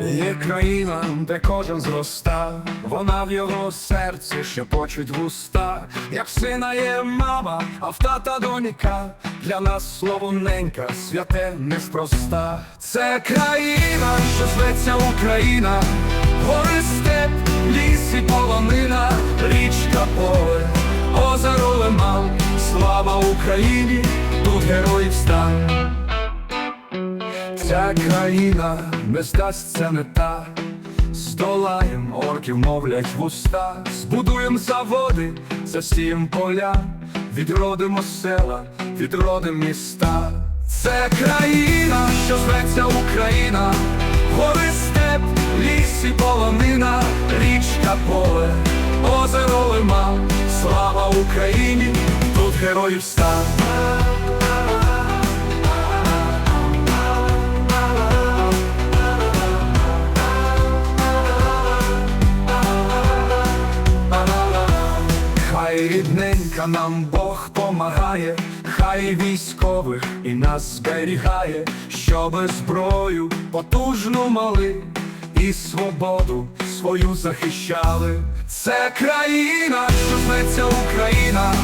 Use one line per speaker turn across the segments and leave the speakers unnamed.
Є країна, де кожен зроста, вона в його серці шепочуть вуста, як сина є мама, а в тата донька, для нас слово ненька, святе неспроста. Це країна, що зветься Україна, гори степ, ліс і полонина, річка поле, озеро лиман, слава Україні, тут героїв стан. Ця країна не здасться не та, здолаєм орків, мовлять вуста, збудуєм заводи, засієм поля, відродимо села, відродим міста. Це країна, що зветься Україна, гори степ, ліс і полонина, річка поле, озеро лиман, слава Україні, тут героїв стан. Хай рідненька нам Бог помагає, хай військових і нас зберігає, щоби зброю потужну мали і свободу свою захищали. Це країна, що зветься Україна,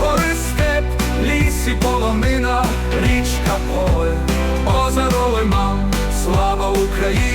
гори степ, ліс і полонина, річка поле, озеро лиман, слава Україні,